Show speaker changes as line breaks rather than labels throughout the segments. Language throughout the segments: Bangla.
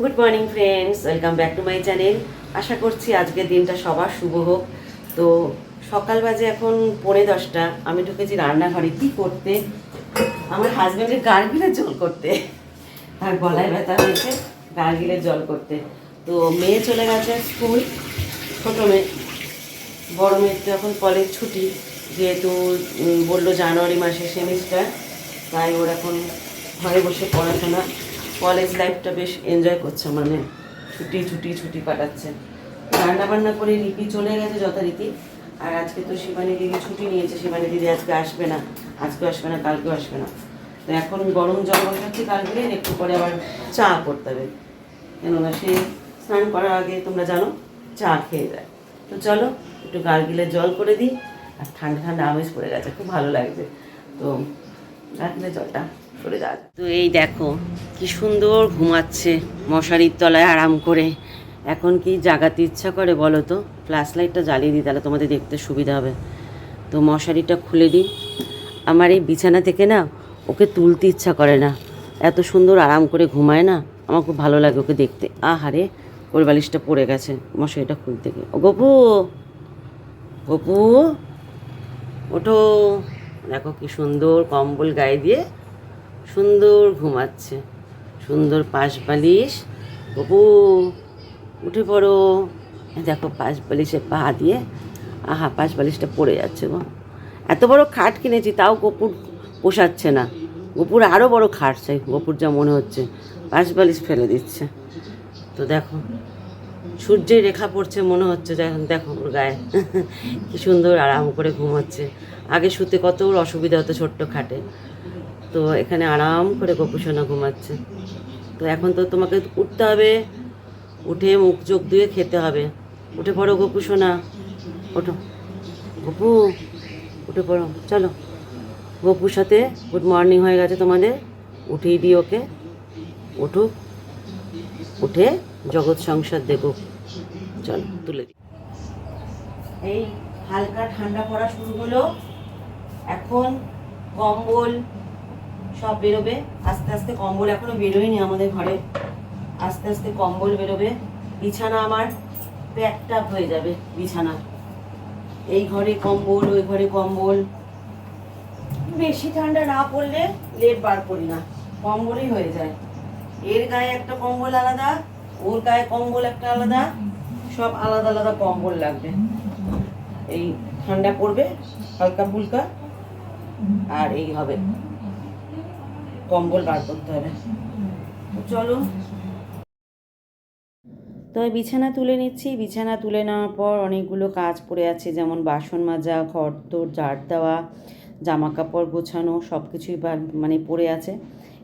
Good morning friends welcome back to my channel আশা করছি আজকের দিনটা সবার শুভ হোক। তো সকাল বাজে এখন পৌনে দশটা। আমি ঢুকেছি রান্নাঘরে। কি করতে? আমার হাজব্যান্ডের গার্গিলের জল করতে। আর গলায় ব্যথা হয়েছে গার্গিলের জল করতে। তো মেয়ে চলে গেছে স্কুল। ছোটো মেয়ে। বড় মেয়ের তো এখন কলেজ ছুটি। যেহেতু বলল জানুয়ারি মাসে সেমিস্টার তাই ওর এখন ঘরে বসে পড়াশোনা। কলেজ লাইফটা বেশ এনজয় করছে মানে। ছুটি ছুটি ছুটি কাটাচ্ছে। রান্না বান্না করে লিপি চলে গেছে যথারীতি। আর আজকে তো শিবানী দিদি ছুটি নিয়েছে। শিবানী দিদি আজকে আসবে না। আজকে আসবে না, কালকেও আসবে না। তো এখন গরম জল বসাচ্ছি কালকে, একটু পরে আবার চা করতে হবে। কেননা সে স্নান করার আগে তোমরা জানো, চা খেয়ে যায়। তো চলো, একটু গার্গিলের জল করে দিই। আর ঠান্ডা ঠান্ডা আমেজ পড়ে গেছে। খুব ভালো লাগছে। তো গার্গিলের জলটা। দেওয়া যাক। তো এই দেখো, কি সুন্দর ঘুমাচ্ছে মশারির তলায় আরাম করে। এখন কি জাগাতে ইচ্ছা করে বলো তো? ফ্ল্যাশ লাইটটা জ্বালিয়ে দিই, তাহলে তোমাদের দেখতে সুবিধা হবে। তো মশারিটা খুলে দিই। আমার এই বিছানা থেকে না, ওকে তুলতে ইচ্ছা করে না। এত সুন্দর আরাম করে ঘুমায় না, আমার খুব ভালো লাগে ওকে দেখতে। আহারে ওর বালিশটা পড়ে গেছে, মশারিটা খুলতে গিয়ে। ও গপু গপু, ওঠো। দেখো কি সুন্দর কম্বল গায়ে দিয়ে সুন্দর ঘুমাচ্ছে। সুন্দর পাশ বালিশ। গপু উঠে পড়ো। দেখো পাশ বালিশে পা দিয়ে, আহা, পাশ বালিশটা পড়ে যাচ্ছে গো। এত বড় খাট কিনেছি, তাও গপুর পোষাচ্ছে না। গপুর আরও বড় খাট চাই গপুর যা মনে হচ্ছে। পাশ বালিশ ফেলে দিচ্ছে। তো দেখো, সূর্যের রেখা পড়ছে মনে হচ্ছে দেখো দেখো ওর গায়ে। কি সুন্দর আরাম করে ঘুমাচ্ছে। আগে শুতে কত ওর অসুবিধা হতো ছোট্ট খাটে। তো এখানে আরাম করে গোপুসোনা ঘুমাচ্ছে। তো এখন তো তোমাকে উঠতে হবে, উঠে মুখ চোখ ধুয়ে খেতে হবে। উঠে পড়ো গোপুসোনা ওঠো। গপু, উঠে পড়ো, চলো। গপুর সাথে গুড মর্নিং হয়ে গেছে তোমাদের উঠিয়ে দিই ওকে। উঠুক, উঠে জগৎ সংসার দেখুক। চলো, তুলে দিই। এই হালকা ঠান্ডা পড়া শুরু হলো। এখন কম্বল সব বেরোবে। আস্তে আস্তে কম্বল এখনও বেরোয়নি আমাদের ঘরে। আস্তে আস্তে কম্বল বেরোবে। বিছানা আমার প্যাকটা হয়ে যাবে বিছানা। এই ঘরে কম্বল, ওই ঘরে কম্বল। বেশি ঠান্ডা না পড়লে লেট বার করি না। কম্বলই হয়ে যায়। এর গায়ে একটা কম্বল আলাদা, ওর গায়ে কম্বল একটা আলাদা। সব আলাদা আলাদা কম্বল লাগবে। এই ঠান্ডা পড়বে হালকা ফুলকা আর এই হবে। কম্বল বার করতে হবে। চলো। তবে বিছানা তুলে নিচ্ছি। বিছানা তুলে নেওয়ার পর অনেকগুলো কাজ পড়ে আছে, যেমন বাসন মাজা, ঘর তোর ঝাড় দেওয়া জামা কাপড় গোছানো সব কিছুই মানে পড়ে আছে।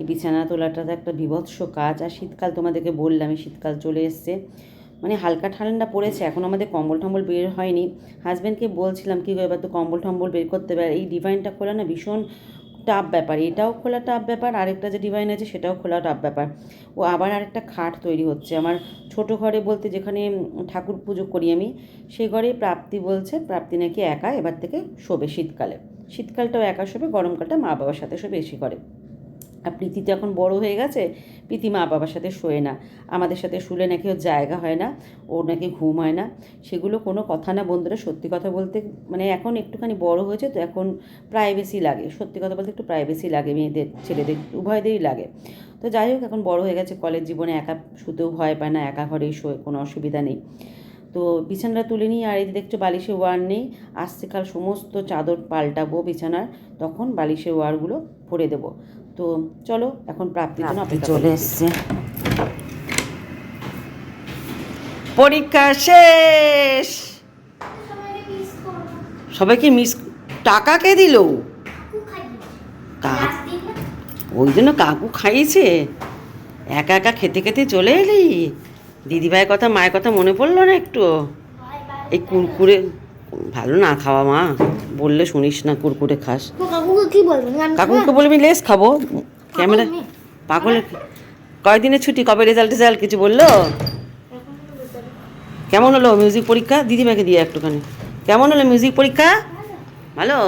এই বিছানা তোলাটা তো একটা বিভৎস কাজ। আর শীতকাল তোমাদেরকে বললাম শীতকাল চলে এসছে। মানে হালকা ঠান্ডা পড়েছে, এখন আমাদের কম্বল টম্বল বের হয়নি। হাজব্যান্ডকে বলছিলাম, কী এবার তো কম্বল টম্বল বের করতে আর এই ডিভাইনটা খোলা না, ভীষণ টাফ ব্যাপার, এটাও খোলা টাফ ব্যাপার, আরেকটা যে ডিভাইন আছে সেটাও খোলা টাফ ব্যাপার। ও আবার আরেকটা খাট তৈরি হচ্ছে, আমার ছোট ঘরে বলতে যেখানে ঠাকুর পুজো করি আমি সেই ঘরেই প্রাপ্তি বলছে, প্রাপ্তি নাকি একা, এবার থেকে শোবে শীতকালে। শীতকালটাও একা শোবে, গরমকালটা মা বাবার সাথে শোবে, এসি করে। আর প্রীতি তো এখন বড় হয়ে গেছে, প্রীতি মা বাবার সাথে শোয়ে না, আমাদের সাথে শুলে নাকি ওর জায়গা হয় না, ওর নাকি ঘুম হয় না, সেগুলো কোনো কথা না বন্ধুরা, সত্যি কথা বলতে মানে এখন একটুখানি বড় হয়েছে তো এখন প্রাইভেসি লাগে, সত্যি কথা বলতে একটু প্রাইভেসি লাগে মেয়েদের, ছেলেদের, উভয়দেরই লাগে। তো যাই হোক, এখন বড় হয়ে গেছে কলেজ জীবনে একা শুতেও ভয় পায় না, একা ঘরেই শোয়, কোনো অসুবিধা নেই। তো বিছানাটা তুলে নিই আর এই দেখছ বালিশে ওয়ার নেই, আসছে কাল সমস্ত চাদর পাল্টাবো বিছানার, তখন বালিশে ওয়ারগুলো ভরে দেবো। তো চলো এখন প্রাপ্তির জন্য অপেক্ষা চলে এসছে। পরীক্ষা শেষ। সবাইকে মিস টাকা কে দিল? কা- ওই জন্য কাকু খাইয়েছে। একা একা খেতে খেতে চলে এলি? দিদিভাইয়ের কথা মায়ের কথা মনে পড়ল না একটু? এই কুরকুরে ভালো না খাওয়া মা। বললে শুনিস না কুরকুরে খাস।
কাকুকে
বলবি? লেস খাব। ক্যামেরা পাগলের কয়দিনের ছুটি? কবে রেজাল্ট টেজাল্ট কিছু বলল? কেমন হলো মিউজিক পরীক্ষা? দিদিমাকে দিয়ে একটুখানি। কেমন হলো মিউজিক পরীক্ষা? ভালো।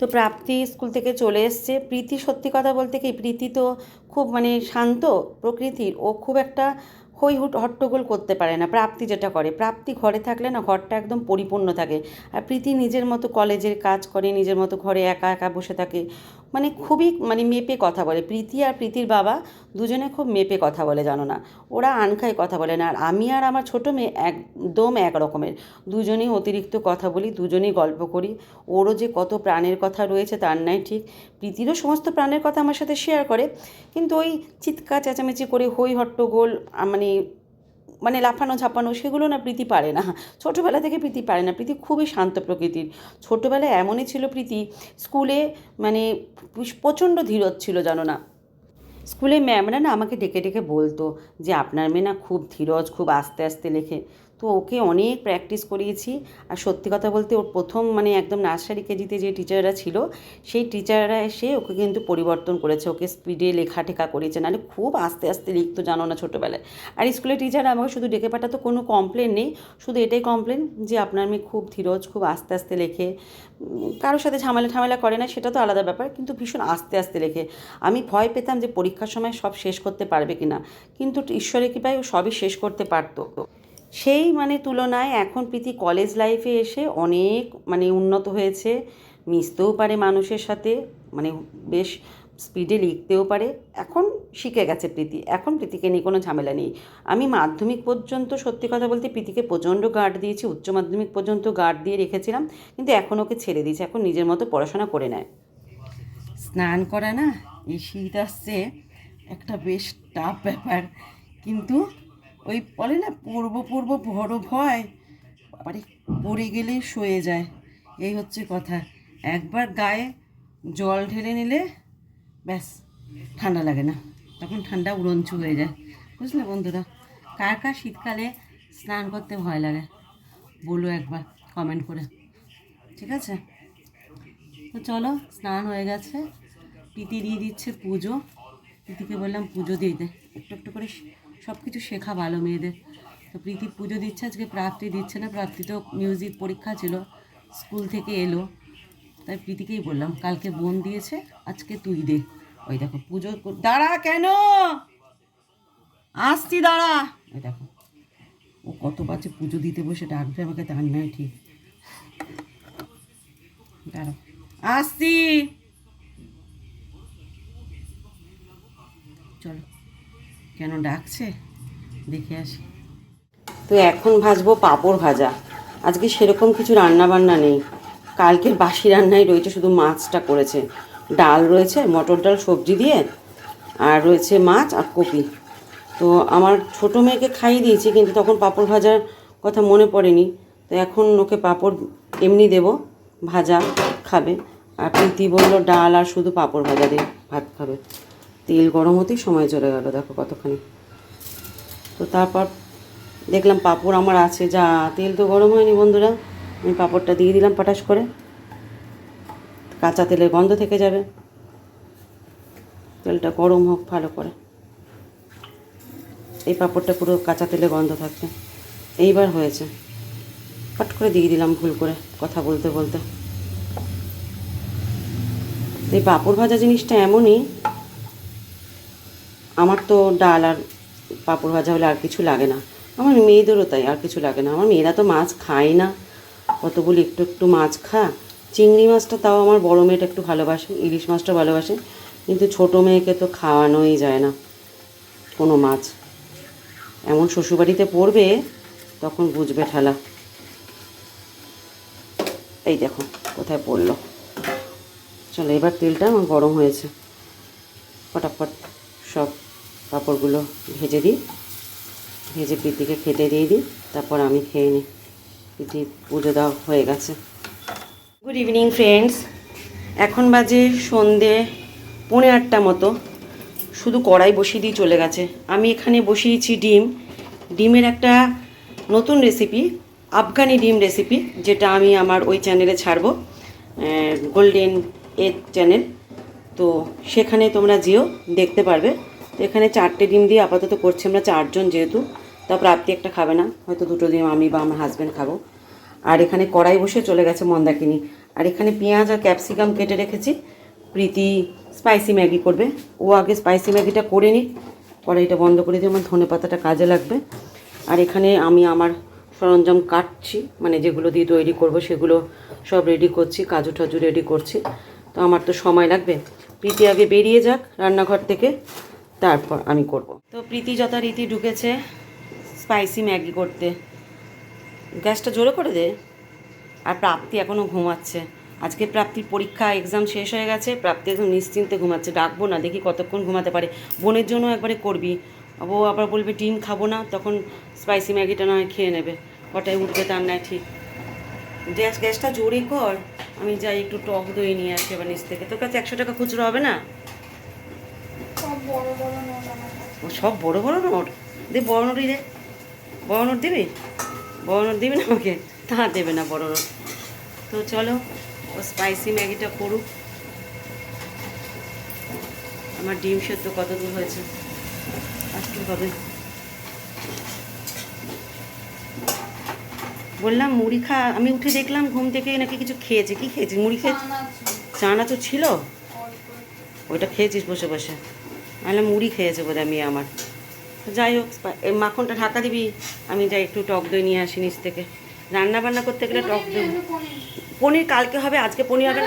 তো প্রাপ্তি স্কুল থেকে চলে এসছে। প্রীতি সত্যি কথা বলতে কি প্রীতি তো খুব মানে শান্ত প্রকৃতির। ও খুব একটা হই হুট হট্টগোল করতে পারে না। প্রাপ্তি যেটা করে, প্রাপ্তি ঘরে থাকলে না ঘরটা একদম পরিপূর্ণ থাকে। আর প্রীতি নিজের মতো কলেজের কাজ করে, নিজের মতো ঘরে একা একা বসে থাকে। মানে খুবই মানে মেপে কথা বলে। প্রীতি আর প্রীতির বাবা দুজনে খুব মেপে কথা বলে, জানো না। ওরা আনখায় কথা বলে না। আর আমি আর আমার ছোটো মেয়ে একদম এক রকমের। দুজনেই অতিরিক্ত কথা বলি, দুজনেই গল্প করি। ওরও যে কত প্রাণের কথা রয়েছে তার নাই ঠিক। প্রীতিরও সমস্ত প্রাণের কথা আমার সাথে শেয়ার করে। কিন্তু ওই চিৎকার, চেঁচামেচি করে, হই হট্টগোল মানে মানে লাফানো ঝাপানো সেগুলো না প্রীতি পারে না। ছোটোবেলা থেকে প্রীতি পারে না। প্রীতি খুবই শান্ত প্রকৃতির। ছোটোবেলায় এমনই ছিল প্রীতি, স্কুলে মানে প্রচণ্ড ধীরজ ছিল জানো না। স্কুলে ম্যামরা না আমাকে ডেকে ডেকে বলতো যে, আপনার মেয়ে না খুব ধীরজ খুব আস্তে আস্তে লেখে। তো ওকে অনেক প্র্যাকটিস করিয়েছি। আর সত্যি কথা বলতে ওর প্রথম মানে একদম নার্সারি কেজিতে যে টিচাররা ছিল, সেই টিচাররা এসে ওকে কিন্তু পরিবর্তন করেছে। ওকে স্পিডে লেখা টেখা করিয়েছে। নাহলে খুব আস্তে আস্তে লিখতো, জানো না ছোটোবেলায়। আর স্কুলের টিচার আমাকে শুধু ডেকে পাঠাতো, কোনো কমপ্লেন নেই। শুধু এটাই কমপ্লেন যে আপনার মেয়ে খুব ধীরজ, খুব আস্তে আস্তে লেখে। কারোর সাথে ঝামেলা ঝামেলা করে না, সেটা তো আলাদা ব্যাপার, কিন্তু ভীষণ আস্তে আস্তে লেখে। আমি ভয় পেতাম যে পরীক্ষার সময় সব শেষ করতে পারবে কি না কিন্তু ঈশ্বরের কৃপায় ও সবই শেষ করতে পারতো। সেই মানে তুলনায় এখন প্রীতি কলেজ লাইফে এসে অনেক মানে উন্নত হয়েছে। মিশতেও পারে মানুষের সাথে মানে বেশ স্পিডে লিখতেও পারে। এখন শিখে গেছে প্রীতি। এখন প্রীতিকে নিয়ে কোনো ঝামেলা নেই। আমি মাধ্যমিক পর্যন্ত সত্যি কথা বলতে প্রীতিকে প্রচণ্ড গার্ড দিয়েছি, উচ্চ মাধ্যমিক পর্যন্ত গার্ড দিয়ে রেখেছিলাম। কিন্তু এখন ওকে ছেড়ে দিয়েছি। এখন নিজের মতো পড়াশোনা করে নেয়। স্নান করা না, এই শীত আসছে, একটা বেশ টাফ ব্যাপার। কিন্তু ওই বলে না, পূর্ব পূর্ব বড় ভয়, বাবারে, পড়ে গেলেই শুয়ে যায়। এই হচ্ছে কথা। একবার গায়ে জল ঢেলে নিলে, ব্যাস, ঠান্ডা লাগে না। তখন ঠান্ডা উড়ঞ্চু হয়ে যায়। বুঝলে বন্ধুরা? কার কার শীতকালে স্নান করতে ভয় লাগে? বলো একবার কমেন্ট করে। ঠিক আছে? তো চলো, স্নান হয়ে গেছে। প্রীতি দিয়ে দিচ্ছে পুজো। প্রীতিকে বললাম পুজো দিয়ে দে। একটু একটু করে সব কিছু শেখা ভালো মেয়েদের। তো প্রীতি পুজো দিচ্ছে, আজকে প্রাপ্তি দিচ্ছে না প্রাপ্তি তো মিউজিক পরীক্ষা ছিল স্কুল থেকে এলো। তাই প্রীতিকেই বললাম, কালকে বোন দিয়েছে, আজকে তুই দে। ওই দেখো, পুজো দাঁড়া কেন? আসছি, দাঁড়া। ওই দেখো, ও কত বাচ্চা পুজো দিতে বসে ডাকবে আমাকে, তার নয় ঠিক। দাঁড়াও আসছি। চলো। কেন ডাকছে? দেখে আসি। তো এখন ভাজবো পাঁপড় ভাজা। আজকে সেরকম কিছু রান্না বান্না নেই। কালকের বাসি রান্নাই রয়েছে, শুধু মাছটা করেছে। ডাল রয়েছে, মটর ডাল, সবজি দিয়ে, আর রয়েছে মাছ আর কপি। তো আমার ছোটো মেয়েকে খাইয়ে দিয়েছি, কিন্তু তখন পাঁপড় ভাজার কথা মনে পড়েনি। তো এখন ওকে পাঁপড় এমনি দেব, ভাজা, খাবে। আর প্রীতি বলল, ডাল আর শুধু পাঁপড় ভাজা দিয়ে ভাত খাবে। তেল গরম হতেই সময় চলে গেল, দেখো কতখানি। তো তারপর দেখলাম পাঁপড় আমার আছে, যা তেল তো গরম হয়নি বন্ধুরা, আমি পাঁপড়টা দিয়ে দিলাম পটাশ করে। কাঁচা তেলের গন্ধ থেকে যাবে। তেলটা গরম হোক ভালো করে। এই পাঁপড়টা পুরো কাঁচা তেলে গন্ধ থাকবে। এইবার হয়েছে। ফট করে দিয়ে দিলাম ভুল করে কথা বলতে বলতে। এই পাঁপড় ভাজা জিনিসটা এমনই আমার তো ডাল আর পাঁপড় ভাজা হলে আর কিছু লাগে না। আমার মেয়েদেরও তাই, আর কিছু লাগে না। আমার মেয়েরা তো মাছ খায় না। কতগুলি একটু একটু মাছ খা। চিংড়ি মাছটা তাও আমার বড় মেয়েটা একটু ভালোবাসে, ইলিশ মাছটা ভালোবাসে। কিন্তু ছোটো মেয়েকে তো খাওয়ানোই যায় না কোনো মাছ। এমন শ্বশুরবাড়িতে পড়বে, তখন বুঝবে ঠেলা। এই দেখো, কোথায় পড়ল। চলো এবার তেলটা আমার গরম হয়েছে। ফটাফট সব পাঁপড়গুলো ভেজে দিই। ভেজে প্রীতিকে খেতে দিয়ে দিই। তারপর আমি খেয়ে নিই। প্রীতি পুজো দেওয়া হয়ে গেছে। গুড ইভিনিং ফ্রেন্ডস এখন বাজে সন্ধে পৌনে আটটা মতো। শুধু কড়াই বসিয়ে দিয়ে চলে গেছে। আমি এখানে বসিয়েছি ডিম। ডিমের একটা নতুন রেসিপি আফগানি ডিম রেসিপি যেটা আমি আমার ওই চ্যানেলে ছাড়বো গোল্ডেন এগ চ্যানেল তো সেখানে তোমরা যেও, দেখতে পারবে। তো এখানে চারটে ডিম দিয়ে আপাতত করছি আমরা চারজন যেহেতু, তা প্রাপ্তি একটা খাবে না, হয়তো দুটো ডিম আমি বা আমার হাজব্যান্ড খাব। আর এখানে কড়াই বসে চলে গেছে মন্দাকিনি। আর এখানে পেঁয়াজ আর ক্যাপসিকাম কেটে রেখেছি। প্রীতি স্পাইসি ম্যাগি করবে। ও আগে স্পাইসি ম্যাগিটা করে নিক, কড়াইটা বন্ধ করে দিয়ে আমার ধনে পাতাটা কাজে লাগবে। আর এখানে আমি আমার সরঞ্জাম কাটছি মানে যেগুলো দিয়ে তৈরি করব সেগুলো সব রেডি করছি, কাজু টাজু রেডি করছি। তো আমার তো সময় লাগবে। প্রীতি আগে বেরিয়ে যাক রান্নাঘর থেকে। তারপর আমি করব। তো প্রীতি যথারীতি ঢুকেছে স্পাইসি ম্যাগি করতে। গ্যাসটা জোরে করে দে। আর প্রাপ্তি এখনও ঘুমাচ্ছে। আজকে প্রাপ্তির পরীক্ষা এক্সাম শেষ হয়ে গেছে, প্রাপ্তি একদম নিশ্চিন্তে ঘুমাচ্ছে। ডাকবো না, দেখি কতক্ষণ ঘুমাতে পারে। বোনের জন্য একবারে করবি। ও আবার বলবে, ডিম খাব না। তখন স্পাইসি ম্যাগিটা নয় খেয়ে নেবে। কটায় উঠবে তার নয় ঠিক। গ্যাস, গ্যাসটা জোরে কর। আমি যাই একটু টক দই নিয়ে আসি এবার নিচ থেকে। তোর কাছে একশো টাকা খুচরো হবে না
সব বড় বড় নোট আমার কাছে।
ও সব বড় বড় নোট? দে বড় নোটই দে। বড় নোট দিবি? বড় নোট দিবি না আমাকে? তা দেবে না বড় নোট। তো চলো ও স্পাইসি ম্যাগিটা করুক। আমার ডিম সেদ্ধ কত দূর হয়েছে? একটু হবে বললাম মুড়ি খা। আমি উঠে দেখলাম ঘুম থেকে নাকি কিছু খেয়েছে। কি খেয়েছিস? মুড়ি খেয়ে
চানাচুর,
চানা তো ছিল? ওইটা খেয়েছিস বসে বসে? নাহলে মুড়ি খেয়েছে বোধহয় মেয়ে আমার। যাই হোক মাখনটা ঢাকা দিবি আমি যাই একটু টক দই নিয়ে আসি নিচ থেকে। রান্না বান্না করতে গেলে টক দই।
পনির,
কালকে হবে আজকে পনির হবে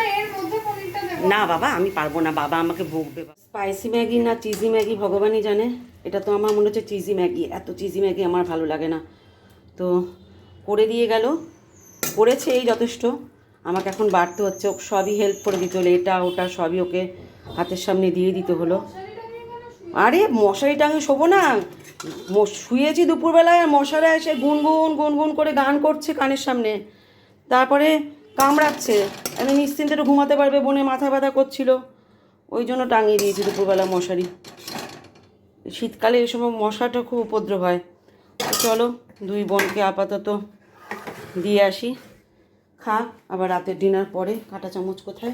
না,
বাবা আমি পারব না বাবা আমাকে বকবে। স্পাইসি ম্যাগি না চিজি ম্যাগি ভগবানই জানে। এটা তো আমার মনে হচ্ছে চিজি ম্যাগি এত চিজি ম্যাগি আমার ভালো লাগে না। তো করে দিয়ে গেল করেছে এই যথেষ্ট। আমাকে এখন বাড়তে হচ্ছে সবই হেল্প করে দিতে হলো এটা ওটা সবই ওকে হাতের সামনে দিয়ে দিতে হলো
মশারিটা দিয়ে কেন শুয়ে-
আরে মশারি টাঙে শোবো না। শুয়েছি দুপুরবেলায় আর মশারা এসে গুনগুন গুনগুন করে গান করছে কানের সামনে। তারপরে কামড়াচ্ছে। আমি নিশ্চিন্তে ঘুমাতে পারবে বনে মাথা ব্যথা করছিল। ওই জন্য টাঙিয়ে দিয়েছি দুপুরবেলা মশারি। শীতকালে এই সময় মশাটা খুব উপদ্রব হয়। চলো, দুই বোনকে আপাতত দিয়ে আসি। খা, আবার রাতের ডিনার পরে কাঁটা চামচ কোথায়?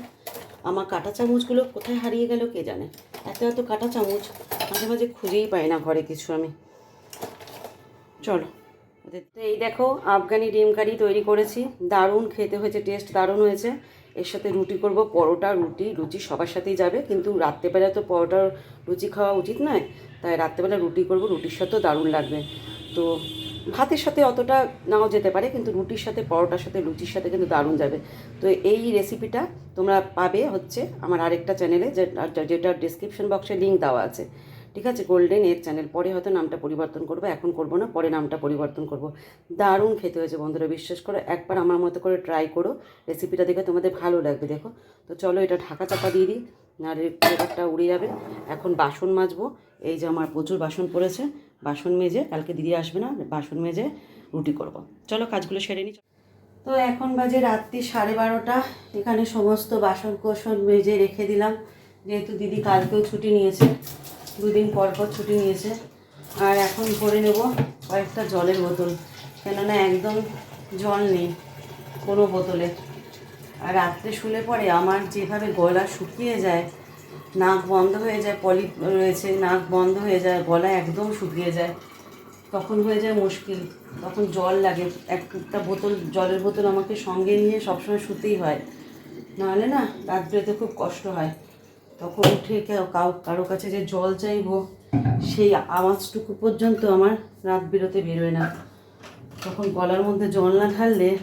আমার কাঁটা চামচগুলো কোথায় হারিয়ে গেল কে জানে? এত এত কাঁটা চামচ মাঝে মাঝে খুঁজেই পাই না ঘরে কিছু আমি। চলো। তো এই দেখো, আফগানি ডিম কারি তৈরি করেছি। দারুণ খেতে হয়েছে টেস্ট দারুণ হয়েছে। এর সাথে রুটি করব, পরোটা, রুটি, লুচি সবার সাথেই যাবে। কিন্তু রাত্রেবেলা তো পরোটা, লুচি খাওয়া উচিত নয়। তাই রাত্রেবেলা রুটি করব, রুটির সাথেও দারুণ লাগবে। তো ভাতের সাথে অতটা নাও যেতে পারে, কিন্তু রুটির সাথে, পরোটার সাথে, লুচির সাথে কিন্তু দারুণ যাবে। তো এই রেসিপিটা তোমরা পাবে হচ্ছে আমার আরেকটা চ্যানেলে যেটা ডিসক্রিপশন বক্সে লিঙ্ক দেওয়া আছে। ঠিক আছে? গোল্ডেন এর চ্যানেল পরে হয়তো নামটা পরিবর্তন করব, এখন করব না, পরে নামটা পরিবর্তন করব। দারুণ খেতে হয়েছে বন্ধুরা, বিশ্বাস করো। একবার আমার মতো করে ট্রাই করো রেসিপিটা দেখে তোমাদের ভালো লাগবে, দেখো। তো চলো এটা ঢাকা চাপা দিয়ে দিই আর ফ্লেভারটা উড়ে যাবে। এখন বাসন মাজবো, এই যে আমার প্রচুর বাসন পড়েছে। বাসন মেজে, কালকে দিদি আসবে না, বাসন মেজে রুটি করব। চলো, কাজগুলো সেরে নিই তো এখন বাজে রাত্রি সাড়ে বারোটা। এখানে সমস্ত বাসন কোসন মেজে রেখে দিলাম। যেহেতু দিদি কালকেও ছুটি নিয়েছে, দুদিন পর পর ছুটি নিয়েছে। আর এখন ভরে নেব কয়েকটা জলের বোতল, কেননা একদম জল নেই কোনো বোতলে। আর রাত্রে শুলে পরে আমার যেভাবে গলা শুকিয়ে যায় নাক বন্ধ হয়ে যায়, পলি রয়েছে, নাক বন্ধ হয়ে যায়, গলা একদম শুকিয়ে যায়। তখন হয়ে যায় মুশকিল, তখন জল লাগে। একটা বোতল, জলের বোতল আমাকে সঙ্গে নিয়ে সবসময় শুতেই হয়। নাহলে না, রাত বেরোতে খুব কষ্ট হয়। তখন উঠে কাউ কারও কাছে যে জল চাইব, সেই আওয়াজটুকু পর্যন্ত আমার রাত বেরোতে বেরোয় না। তখন গলার মধ্যে জল না ঢাললে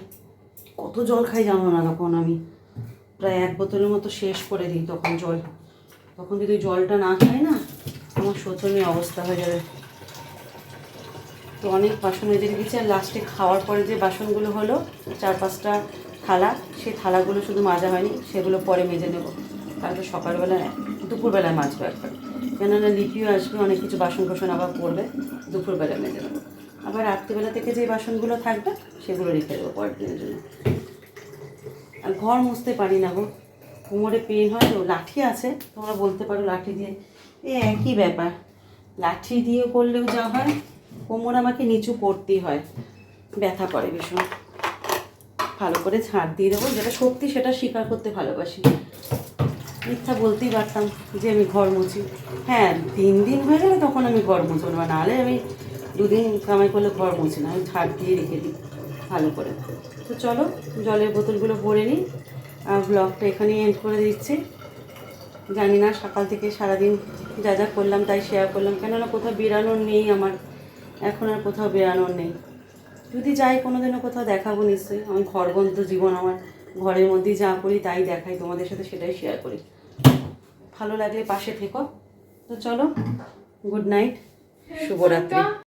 কত জল খাই জানো না তখন আমি। প্রায় এক বোতলের মতো শেষ করে দিই তখন জল। তখন যদি জলটা না খাই না আমার শোচনীয় অবস্থা হয়ে যাবে। তো অনেক বাসন মেজে রেখেছি, আর লাস্টে খাওয়ার পরে যে বাসনগুলো হলো, চার পাঁচটা থালা, সেই থালাগুলো শুধু মাজা হয়নি, সেগুলো পরে মেজে নেব। কালকে সকালবেলা, দুপুরবেলায় মাজবো একবার। কেননা লিপিও আসবে, অনেক কিছু বাসন কোসন আবার পড়বে দুপুরবেলায় মেজে নেব। আবার রাত্রিবেলা থেকে যে বাসনগুলো থাকবে, সেগুলো রেখে দেবো পরের দিনের জন্য। আর ঘর মুছতে পারি না গো। কোমরে পেন হয়, তো লাঠি আছে। তোমরা বলতে পারো লাঠি দিয়ে। এই একই ব্যাপার। লাঠি দিয়ে করলেও যা হয়, কোমর আমাকে নিচু করতেই হয়। ব্যথা করে ভীষণ। ভালো করে ঝাড় দিয়ে দেবো, যেটা সত্যি সেটা স্বীকার করতে ভালোবাসি। মিথ্যা বলতেই পারতাম যে আমি ঘর মুছি। হ্যাঁ তিন দিন হয়ে গেলে তখন আমি ঘর মুছবো না, নাহলে আমি দুদিন কামাই করলে ঘর মুছি না, আমি ঝাড় দিয়ে রেখে দিই ভালো করে। তো চলো, জলের বোতলগুলো ভরে নিই। ব্লগটা এখানেই এন্ড করে দিচ্ছি। জানি না সকাল থেকে সারাদিন যা যা করলাম তাই শেয়ার করলাম। কেননা কোথাও বেরানোর নেই আমার। এখন আর কোথাও বেরানোর নেই। যদি যাই কোনো দিনও কোথাও দেখাবো নিশ্চয়ই। আমি ঘরবন্ত জীবন আমার। ঘরের মধ্যেই যা করি তাই দেখাই। তোমাদের সাথে সেটাই শেয়ার করি। ভালো লাগলে পাশে থেকো। তো চলো গুড নাইট শুভরাত্রি।